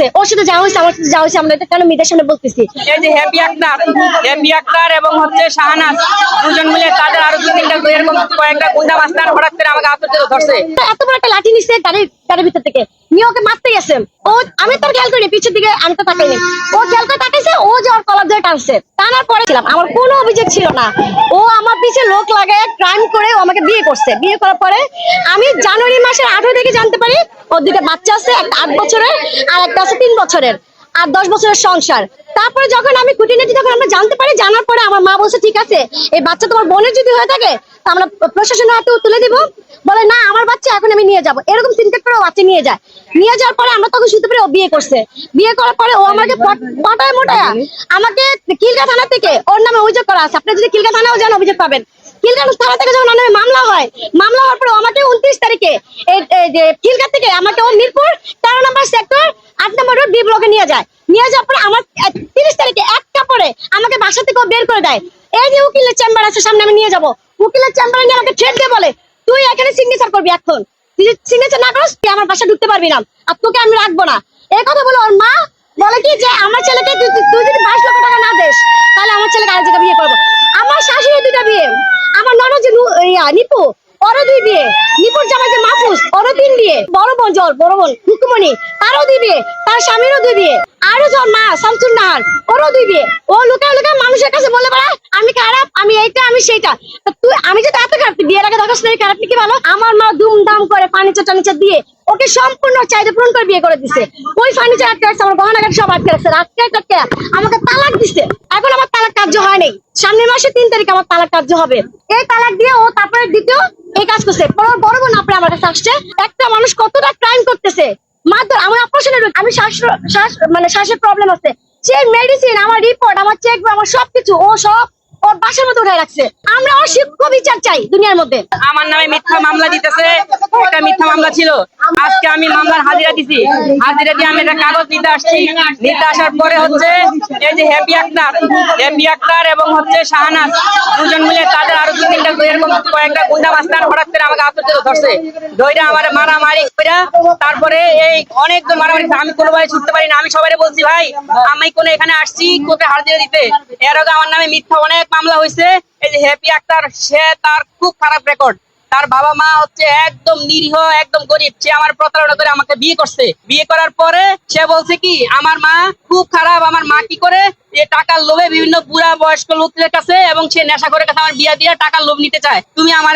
কথা ও ওর সাথে যা হয়েছে আমার সাথে যা হয়েছে আমরা কেন মিডিয়ার সামনে বলতেছি? এই যে হ্যাপি আক্তার হ্যাপি আক্তার এবং হচ্ছে শাহানাজ দুজন মিলে তাদের আরও দুই তিনটা এরকম কয়েকটা গুন্ডা বাস্তার হঠাৎ করে আমাকে আতঙ্কিত ধরছে। এত বড় একটা লাঠি নিছে গাড়ির গাড়ির ভিতর থেকে। নিয়ে ওকে মারতেই আছে। ও আমি তোর খেয়াল করিনি পিছের দিকে আমি তো তাকাইনি। ও খেয়াল করে তাকাইছে ও যে টানছে টানার পরে ছিলাম আমার কোনো অভিযোগ ছিল না। ও আমার পিছে লোক লাগায় ক্রাইম করে ও আমাকে বিয়ে করছে। বিয়ে করার পরে আমি জানুয়ারি মাসের আঠারো থেকে জানতে পারি, ওর দুইটা বাচ্চা আছে একটা আট বছরের আর একটা আছে তিন বছরের। আর দশ বছরের সংসার। তারপরে যখন আমি খুঁটিনাটি যখন আমরা জানতে পারি, জানার পরে আমার মা বলছে, ঠিক আছে, এই বাচ্চা তোমার বোনের যদি হয়ে থাকে, তা আমরা প্রশাসনের হাতে তুলে দিব। বলে, না, আমার বাচ্চা এখন আমি নিয়ে যাব। এরকম চিন্তা করে বাচ্চা নিয়ে যায়। নিয়ে যাওয়ার পরে আমরা তখন শুনতে পারি ও বিয়ে করছে। বিয়ে করার পরে ও আমাকে পট- পটায় মোটায় আমাকে কিলকা থানা থেকে, ওর নামে অভিযোগ করা আছে। আপনি যদি কিলকা থানাও যান, অভিযোগ পাবেন। মামলা হয়, মামলা হওয়ার পরে আমাকে উনত্রিশ তারিখে থেকে আমাকে ও মিরপুর তেরো নম্বর সেক্টর আট নম্বর রোড বি ব্লকে নিয়ে যায়। নিয়ে যাওয়ার পরে আমার তিরিশ তারিখে এক কাপড়ে আমাকে বাসা থেকে বের করে দেয়। এই যে উকিলের চেম্বার আছে, সামনে আমি নিয়ে যাব। উকিলের চেম্বারে নিয়ে আমাকে ঠেট দিয়ে বলে, তুই এখানে সিগনেচার করবি এখন। সিগনেচার না করিস, তুই আমার বাসা ঢুকতে পারবি না। আর তোকে আমি রাখব না। এই কথা বলে ওর মা বলে কি যে, আমার ছেলেকে তুই যদি বাইশ লক্ষ টাকা না দেস, তাহলে আমার ছেলেকে আরেক জায়গায় বিয়ে করব। আমার শাশুড়ি দুটা বিয়ে। আমার ননদ যে নিপু ওরও দুই বিয়ে। নিপুর জামাই যে মাহফুজ ওরও তিন বিয়ে। বড় বোন জল, বড় বোন হুকুমনি তারও দুই বিয়ে, তার স্বামীরও দুই বিয়ে। আরও জল মা, শামসুর নাহার, ওরও দুই বিয়ে। ও লুকায় লুকায় মানুষের কাছে বলে বেড়ায়, আমি খারাপ, আমি এইটা, আমি সেইটা। তুই, আমি যদি এত খারাপ বিয়ের আগে দেখাস খারাপ কি ভালো? আমার মা ধুমধাম করে ফার্নিচার নিচে দিয়ে ওকে সম্পূর্ণ চাহিদা পূরণ করে বিয়ে করে দিছে। ওই ফার্নিচার আটকে রাখছে, আমার গহনাঘাট সব আটকে রাখছে। আটকে আটকে আমাকে তালাক দিছে। এখন আমার তালাক কার্য হয় নাই। সামনের মাসে তিন তারিখ আমার তালাক কার্য হবে। এই তালাক দিয়ে ও তারপরে দ্বিতীয় এই কাজ করছে। ওর বড় বোন আপনি আমার কাছে আসছে। একটা মানুষ কতটা ক্রাইম করতেছে। মাত্র আমার অপারেশনের আমি শ্বাস শ্বাস মানে শ্বাসের প্রবলেম আছে। সেই মেডিসিন আমার রিপোর্ট আমার চেক আমার সবকিছু, ও সব ওর বাসার মধ্যে উঠে রাখছে। আমরা ওর শিক্ষ বিচার চাই দুনিয়ার মধ্যে। আমার নামে মিথ্যা মামলা দিতেছে। একটা মিথ্যা মামলা ছিল। আজকে আমি মামলার হাজিরা দিছি। হাজিরা দিয়ে আমি একটা কাগজ নিতে আসছি। নিতে আসার পরে হচ্ছে এই যে হ্যাপি আক্তার হ্যাপি আক্তার এবং হচ্ছে শাহানাজ, দুজন মিলে তাদের আরও কয়েকটা গুন্ডা হঠাৎ করে আমাকে ধরছে। আমার মারামারি তারপরে এই অনেকজন মারামারি আমি কোনো ভাই ছুটতে পারি না আমি সবাই বলছি, ভাই, আমি কোনো এখানে আসছি কোথায় দিয়ে দিতে। এর আগে আমার নামে মিথ্যা অনেক মামলা হয়েছে এই যে হ্যাপি আক্তার সে তার খুব খারাপ রেকর্ড তার বাবা মা হচ্ছে একদম নিরীহ, একদম গরিব। সে আমার প্রতারণা করে আমাকে বিয়ে করছে। বিয়ে করার পরে সে বলছে কি, আমার মা খুব খারাপ, আমার মা কি করে? যে টাকার লোভে বিভিন্ন বুড়া বয়স্ক লোকদের কাছে এবং সে নেশা করে কাছে আমার বিয়ে দিয়ে টাকার লোভ নিতে চায়। তুমি আমার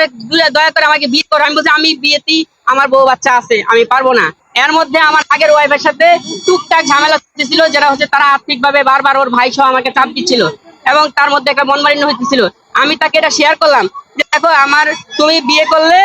দয়া করে আমাকে বিয়ে করো। আমি বলছি, আমি বিয়েতেই আমার বউ বাচ্চা আছে, আমি পারব না। এর মধ্যে আমার আগের ওয়াইফের সাথে টুকটাক ঝামেলা ছিল যেটা হচ্ছে তারা আর্থিক ভাবে বারবার ওর ভাই সহ আমাকে চাপ দিচ্ছিল এবং তার মধ্যে একটা মনমালিন্য হইতেছিল। আমি তাকে এটা শেয়ার করলাম। দেখো, আমার তুমি বিয়ে করলে,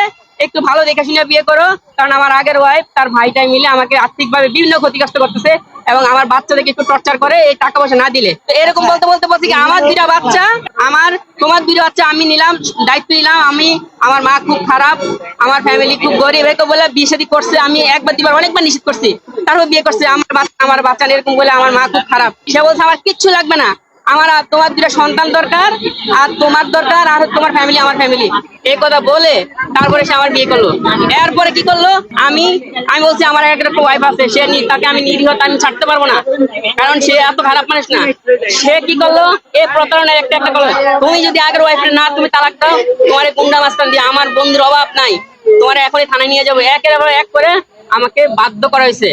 একটু ভালো দেখে শুনে বিয়ে করো, কারণ আমার আগের ওয়াইফ তার ভাইটাই মিলে আমাকে আর্থিকভাবে বিভিন্ন ক্ষতিগ্রস্ত করতেছে এবং আমার বাচ্চাদেরকে একটু টর্চার করে, এই টাকা পয়সা না দিলে। তো এরকম বলতে বলতে বলছি কি আমার দুটা বাচ্চা, আমার, তোমার দুটো বাচ্চা আমি নিলাম, দায়িত্ব নিলাম, আমি, আমার মা খুব খারাপ, আমার ফ্যামিলি খুব গরিব, এরকম বলে বিয়ে শাদী করছে, আমি একবার দুবার অনেকবার নিষেধ করছি। তারপর বিয়ে করছে, আমার বাচ্চা আমার বাচ্চা এরকম বলে আমার মা খুব খারাপ। সে বলছে, আমার কিচ্ছু লাগবে না। আমার তোমার দুটা সন্তান দরকার, আর তোমার দরকার, আর তোমার ফ্যামিলি আমার ফ্যামিলি এই কথা বলে তারপরে সে আমার বিয়ে করল। এরপরে কি করল? আমি আমি বলছি, আমার একটা ওয়াইফ আছে, সে তাকে আমি নিরীহতা আমি ছাড়তে পারব না। কারণ সে এত খারাপ মানুষ না। সে কি করল? এ প্রতারণা একটা একটা করল। তুমি যদি আগের ওয়াইফ না তুমি তালাক দাও, তোমার গুন্ডা মাস্তান দিয়ে আমার বন্ধুর অভাব নাই। তোমার এখনই থানায় নিয়ে যাব। একের এক করে আমাকে বাধ্য করা হয়েছে।